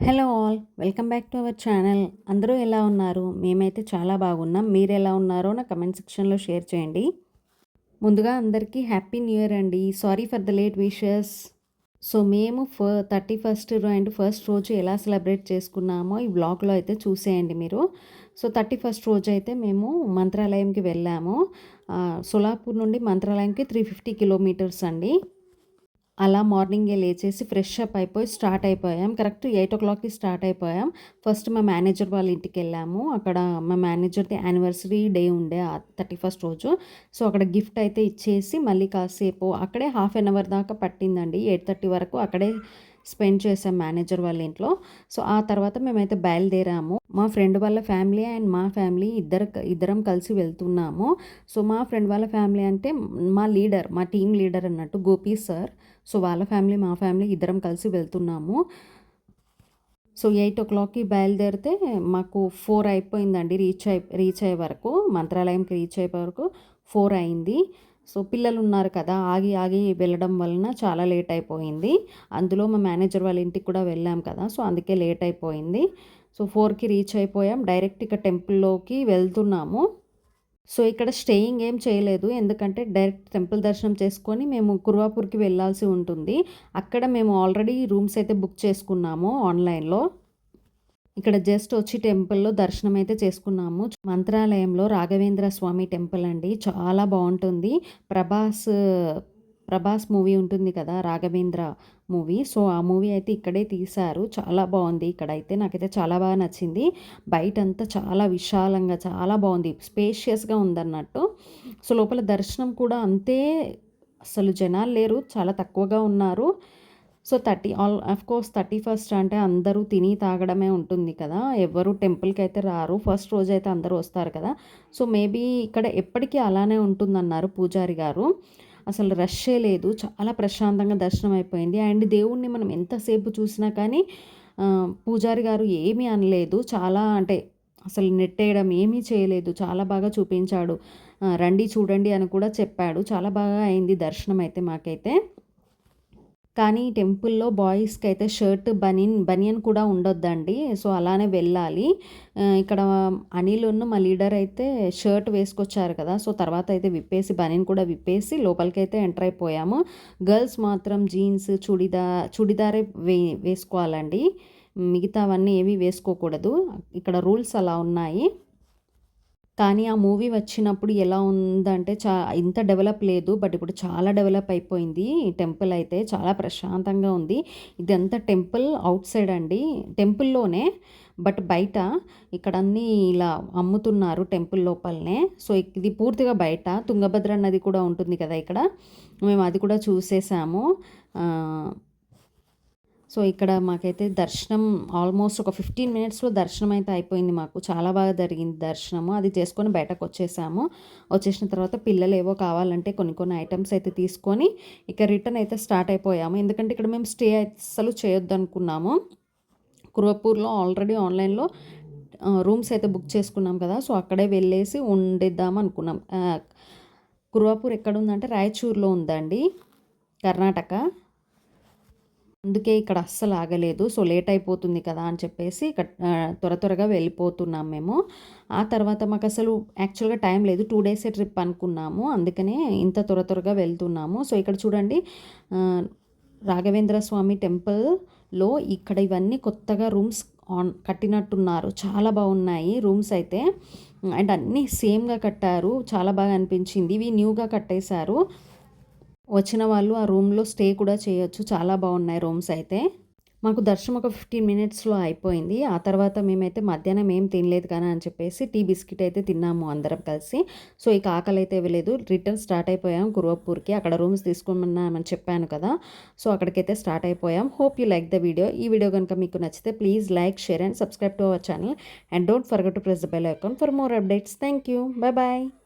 Hello all welcome back to our channel. అందరూ ఎలా ఉన్నారు? మేమైతే చాలా బాగున్నాం. మీరు ఎలా ఉన్నారో నా కమెంట్ సెక్షన్లో షేర్ చేయండి. ముందుగా అందరికీ హ్యాపీ న్యూ ఇయర్ అండి. Sorry for the late wishes. So మేము ఫ థర్టీ ఫస్ట్ అండ్ ఫస్ట్ రోజు ఎలా సెలబ్రేట్ చేసుకున్నామో ఈ బ్లాగ్లో అయితే చూసేయండి మీరు. సో థర్టీ ఫస్ట్ రోజు అయితే మేము మంత్రాలయంకి వెళ్ళాము. సోలాపూర్ నుండి మంత్రాలయంకి త్రీ ఫిఫ్టీ కిలోమీటర్స్ అండి. అలా మార్నింగే లేచేసి ఫ్రెష్ అప్ అయిపోయి స్టార్ట్ అయిపోయాం. కరెక్ట్ ఎయిట్ ఓ క్లాక్కి స్టార్ట్ అయిపోయాం. ఫస్ట్ మా మేనేజర్ వాళ్ళ ఇంటికి వెళ్ళాము. అక్కడ మా మేనేజర్ది యానివర్సరీ డే ఉండే థర్టీ ఫస్ట్ రోజు. సో అక్కడ గిఫ్ట్ అయితే ఇచ్చేసి మళ్ళీ కాసేపు అక్కడే హాఫ్ అన్ అవర్ దాకా పట్టిందండి. ఎయిట్ థర్టీ వరకు అక్కడే స్పెండ్ చేసాం మేనేజర్ వాళ్ళ ఇంట్లో. సో ఆ తర్వాత మేమైతే బయలుదేరాము. మా ఫ్రెండ్ వాళ్ళ ఫ్యామిలీ అండ్ మా ఫ్యామిలీ ఇద్దరు ఇద్దరం కలిసి వెళ్తున్నాము. సో మా ఫ్రెండ్ వాళ్ళ ఫ్యామిలీ అంటే మా లీడర్ మా టీం లీడర్ అన్నట్టు గోపి సార్. సో వాళ్ళ ఫ్యామిలీ మా ఫ్యామిలీ ఇద్దరం కలిసి వెళ్తున్నాము. సో ఎయిట్ ఓ క్లాక్కి బయలుదేరితే మాకు ఫోర్ అయిపోయిందండి. రీచ్ అయి రీచ్ అయ్యే వరకు మంత్రాలయంకి రీచ్ అయ్యే వరకు ఫోర్ అయింది. సో పిల్లలు ఉన్నారు కదా ఆగి ఆగి వెళ్ళడం వలన చాలా లేట్ అయిపోయింది. అందులో మా మేనేజర్ వాళ్ళ ఇంటికి కూడా వెళ్ళాం కదా సో అందుకే లేట్ అయిపోయింది. సో ఫోర్కి రీచ్ అయిపోయాం డైరెక్ట్ ఇక టెంపుల్లోకి వెళ్తున్నాము. సో ఇక్కడ స్టేయింగ్ ఏం చేయలేదు ఎందుకంటే డైరెక్ట్ టెంపుల్ దర్శనం చేసుకొని మేము కుర్వాపూర్కి వెళ్ళాల్సి ఉంటుంది. అక్కడ మేము ఆల్రెడీ రూమ్స్ అయితే బుక్ చేసుకున్నాము ఆన్లైన్లో. ఇక్కడ జస్ట్ వచ్చి టెంపుల్లో దర్శనం అయితే చేసుకున్నాము. మంత్రాలయంలో రాఘవేంద్ర స్వామి టెంపుల్ అండి. చాలా బాగుంటుంది. ప్రభాస్ ప్రభాస్ మూవీ ఉంటుంది కదా రాఘవేంద్ర మూవీ. సో ఆ మూవీ అయితే ఇక్కడే తీశారు. చాలా బాగుంది. ఇక్కడైతే నాకైతే చాలా బాగా నచ్చింది. బయట అంతా చాలా విశాలంగా చాలా బాగుంది. స్పేషియస్గా ఉందన్నట్టు. సో లోపల దర్శనం కూడా అంతే. అసలు జనాలు లేరు. చాలా తక్కువగా ఉన్నారు. So thirty of course thirty first అంటే అందరూ తిని తాగడమే ఉంటుంది కదా. ఎవరు టెంపుల్కి అయితే రారు. ఫస్ట్ రోజు అయితే అందరూ వస్తారు కదా. సో మేబీ ఇక్కడ ఎప్పటికీ అలానే ఉంటుందన్నారు పూజారి గారు. అసలు రష్ే లేదు. చాలా ప్రశాంతంగా దర్శనం అయిపోయింది. అండ్ దేవుణ్ణి మనం ఎంతసేపు చూసినా కానీ పూజారి గారు ఏమీ అనలేదు. చాలా అంటే అసలు నెట్టేయడం ఏమీ చేయలేదు. చాలా బాగా చూపించాడు. రండి చూడండి అని కూడా చెప్పాడు. చాలా బాగా అయింది దర్శనం అయితే మాకైతే. కానీ టెంపుల్లో బాయ్స్కి అయితే షర్ట్ బనియన్ బనియన్ కూడా ఉండొద్దండి. సో అలానే వెళ్ళాలి. ఇక్కడ అనిల్ను మా లీడర్ అయితే షర్ట్ వేసుకొచ్చారు కదా. సో తర్వాత అయితే విప్పేసి బనియన్ కూడా విప్పేసి లోపలికి అయితే ఎంటర్ అయిపోయాము. గర్ల్స్ మాత్రం జీన్స్ చుడిదా చుడిదారే వే వేసుకోవాలండి. మిగతావన్నీ ఏవి వేసుకోకూడదు. ఇక్కడ రూల్స్ అలా ఉన్నాయి. కానీ ఆ మూవీ వచ్చినప్పుడు ఎలా ఉందంటే చా ఇంత డెవలప్ లేదు బట్ ఇప్పుడు చాలా డెవలప్ అయిపోయింది. టెంపుల్ అయితే చాలా ప్రశాంతంగా ఉంది. ఇదంతా టెంపుల్ అవుట్ సైడ్ అండి. టెంపుల్లోనే బట్ బయట ఇక్కడ అన్నీ ఇలా అమ్ముతున్నారు టెంపుల్ లోపలనే. సో ఇది పూర్తిగా బయట. తుంగభద్ర నది కూడా ఉంటుంది కదా ఇక్కడ. మేము అది కూడా చూసేసాము. సో ఇక్కడ మాకైతే దర్శనం ఆల్మోస్ట్ ఒక ఫిఫ్టీన్ మినిట్స్లో దర్శనం అయితే అయిపోయింది మాకు. చాలా బాగా జరిగింది దర్శనము. అది చేసుకొని బయటకు వచ్చేసాము. వచ్చేసిన తర్వాత పిల్లలు ఏవో కావాలంటే కొన్ని కొన్ని ఐటమ్స్ అయితే తీసుకొని ఇక రిటర్న్ అయితే స్టార్ట్ అయిపోయాము. ఎందుకంటే ఇక్కడ మేము స్టే అసలు చేయొద్దు అనుకున్నాము కురువపూర్లో ఆల్రెడీ ఆన్లైన్లో రూమ్స్ అయితే బుక్ చేసుకున్నాం కదా. సో అక్కడే వెళ్ళేసి ఉండిద్దాం అనుకున్నాం. కురువాపూర్ ఎక్కడ ఉందంటే రాయచూర్లో ఉందండి. కర్ణాటక. అందుకే ఇక్కడ అస్సలు ఆగలేదు. సో లేట్ అయిపోతుంది కదా అని చెప్పేసి ఇక్కడ త్వర త్వరగా వెళ్ళిపోతున్నాం మేము. ఆ తర్వాత మాకు అసలు యాక్చువల్గా టైం లేదు. టూ డేసే ట్రిప్ అనుకున్నాము. అందుకనే ఇంత త్వర త్వరగా వెళ్తున్నాము. సో ఇక్కడ చూడండి రాఘవేంద్ర స్వామి టెంపుల్లో ఇక్కడ ఇవన్నీ కొత్తగా రూమ్స్ ఆన్ కట్టినట్టున్నారు. చాలా బాగున్నాయి రూమ్స్ అయితే. అండ్ అన్నీ సేమ్గా కట్టారు. చాలా బాగా అనిపించింది. ఇవి న్యూగా కట్టేశారు. వచ్చిన వాళ్ళు ఆ రూమ్లో స్టే కూడా చేయొచ్చు. చాలా బాగున్నాయి రూమ్స్ అయితే. మాకు దర్శనం ఒక ఫిఫ్టీన్ మినిట్స్లో అయిపోయింది. ఆ తర్వాత మేమైతే మధ్యాహ్నం ఏం తినలేదు కానీ అని చెప్పేసి టీ బిస్కెట్ అయితే తిన్నాము అందరం కలిసి. సో ఇక ఆకలి అయితే ఇవ్వలేదు రిటర్న్ స్టార్ట్ అయిపోయాం గురువపూర్కి అక్కడ రూమ్స్ తీసుకున్నామని చెప్పాను కదా. సో అక్కడికైతే స్టార్ట్ అయిపోయాం. Hope you like the video. ఈ వీడియో కనుక మీకు నచ్చితే please like share and subscribe to our channel. And don't forget to press the bell icon for more updates. Thank you. Bye bye.